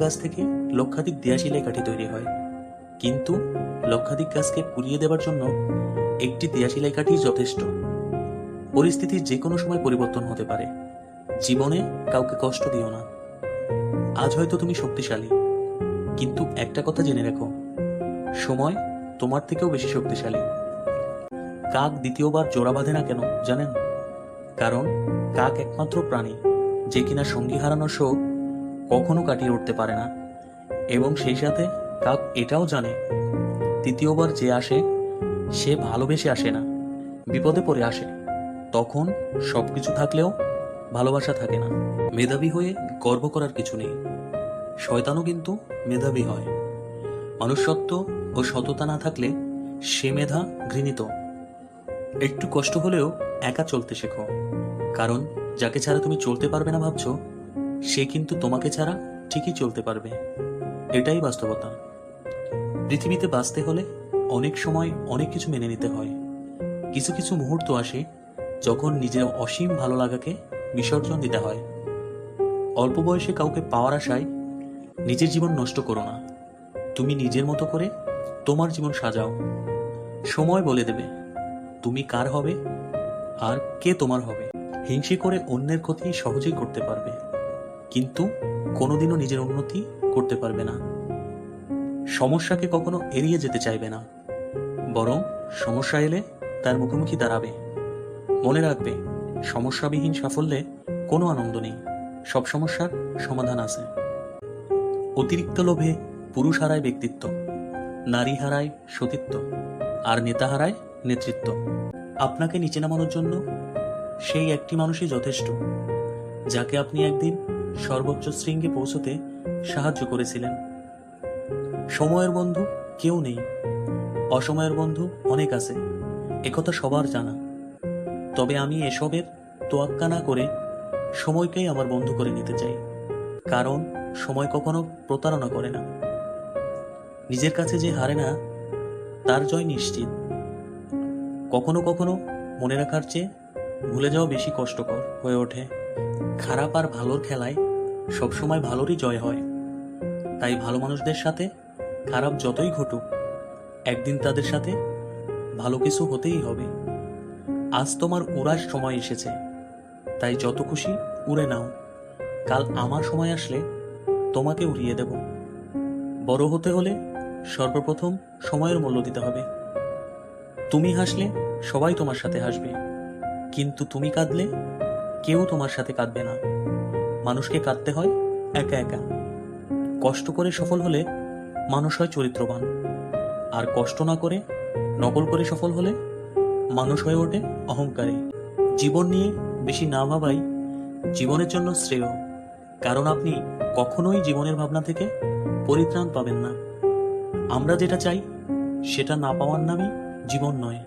গাছ থেকে লক্ষাধিক দিয়াশিলাই কাঠি তৈরি হয়। কিন্তু লক্ষাধিক গাছকে পুড়িয়ে দেওয়ার জন্য একটি দিয়াশিলাই কাঠি যথেষ্ট। পরিস্থিতি যে কোনো সময় পরিবর্তন হতে পারে। জীবনে কাউকে কষ্ট দিও না। আজ হয়তো তুমি শক্তিশালী। কিন্তু একটা কথা জেনে রেখো। সময় তোমার থেকেও বেশি শক্তিশালী। কাক দ্বিতীয়বার জোড়া বাঁধে না কেন, জানেন? কারণ কাক একমাত্র প্রাণী, যে কিনা সঙ্গী হারানোর শোক কখনো কাটিয়ে উঠতে পারে না। এবং সেই সাথে কাক এটাও জানে, তৃতীয়বার যে আসে, সে ভালোবেসে আসে না, বিপদে পড়ে আসে। তখন সবকিছু থাকলেও ভালোবাসা থাকে না। মেধাবী হয়ে গর্ব করার কিছু নেই। শয়তানও কিন্তু মেধাবী হয়। মনুষ্যত্ব ও সততা না থাকলে সে মেধা ঘৃণিত। একটু কষ্ট হলেও একা চলতে শেখো। কারণ যাকে ছাড়া তুমি চলতে পারবে না ভাবছ সে কিন্তু তোমাকে ছাড়া ঠিকই চলতে পারবে। এটাই বাস্তবতা। পৃথিবীতে বাঁচতে হলে অনেক সময় অনেক কিছু মেনে নিতে হয়। কিছু কিছু মুহূর্ত আসে যখন নিজের অসীম ভালো লাগাকে বিসর্জন দিতে হয়। অল্প বয়সে কাউকে পাওয়ার আশায় নিজের জীবন নষ্ট করো না। তুমি নিজের মতো করে তোমার জীবন সাজাও। সময় বলে দেবে, তুমি কার হবে আর কে তোমার হবে। হিংসে করে অন্যের ক্ষতি সহজেই করতে পারবে। কিন্তু কোনোদিনও নিজের উন্নতি করতে পারবে না। সমস্যাকে কখনো এড়িয়ে যেতে চাইবে না। বরং সমস্যা এলে তার মুখোমুখি দাঁড়াবে। মনে রাখবে, সমস্যাবিহীন সাফল্যে কোনো আনন্দ নেই। সব সমস্যার সমাধান আছে। অতিরিক্ত লোভে পুরুষ হারায় ব্যক্তিত্ব, নারী হারায় সতীত্ব, আর নেতা হারায় নেতৃত্ব। আপনাকে নিচে নামানোর জন্য সেই একটি মানুষই যথেষ্ট। যাকে আপনি একদিন সর্বোচ্চ শৃঙ্গে পৌঁছতে সাহায্য করেছিলেন। সময়ের বন্ধু কেউ নেই। অসময়ের বন্ধু অনেক আছে একথা সবার জানা। তবে আমি এসবের তোয়াক্কা না করে সময়কেই আমার বন্ধু করে নিতে চাই, কারণ সময় কখনো প্রতারণা করে না। নিজের কাছে যে হারে না, তার জয় নিশ্চিত। কখনো কখনো মনে রাখার চেয়ে ভুলে যাওয়া বেশি কষ্টকর হয়ে ওঠে। খারাপ আর ভালোর খেলায় সবসময় ভালোরই জয় হয়। তাই ভালো মানুষদের সাথে খারাপ যতই ঘটুক, একদিন তাদের সাথে ভালো কিছু হতেই হবে। আজ তোমার উড়ার সময় এসেছে, তাই যত খুশি উড়ে নাও। কাল আমার সময় আসলে তোমাকে উড়িয়ে দেব। বড় হতে হলে সর্বপ্রথম সময়ের মূল্য দিতে হবে। তুমি হাসলে সবাই তোমার সাথে হাসবে, কিন্তু তুমি কাঁদলে কেউ তোমার সাথে কাঁদবে না। মানুষকে কাঁদতে হয় একা একা। কষ্ট করে সফল হলে মানুষ হয় চরিত্রবান। আর কষ্ট না করে, নকল করে সফল হলে মানুষ হয়ে ওঠে অহংকারী। জীবন নিয়ে বেশি না ভাবাই জীবনের জন্য শ্রেয়। কারণ আপনি কখনোই জীবনের ভাবনা থেকে পরিত্রাণ পাবেন না। আমরা যেটা চাই, সেটা না পাওয়ার নামই জীবন নয়।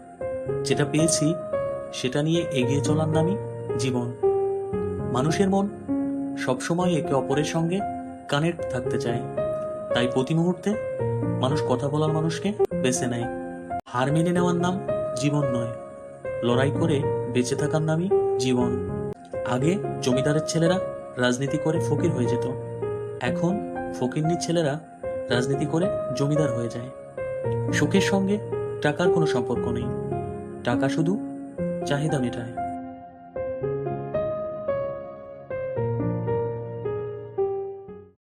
যেটা পেয়েছি, সেটা নিয়ে এগিয়ে চলার নামই জীবন। মানুষের মন সবসময় একে অপরের সঙ্গে কানেক্ট থাকতে চায়। তাই প্রতি মুহূর্তে মানুষ কথা বলার মানুষকে বেছে নেয়। হার মেনে নেওয়ার নাম জীবন নয়, লড়াই করে বেঁচে থাকার নামই জীবন। আগে জমিদারের ছেলেরা রাজনীতি করে ফকির হয়ে যেত, এখন ফকিরনির ছেলেরা রাজনীতি করে জমিদার হয়ে যায়। সুখের সঙ্গে টাকার কোনো সম্পর্ক নেই, টাকা শুধু চাহিদা মেটায়।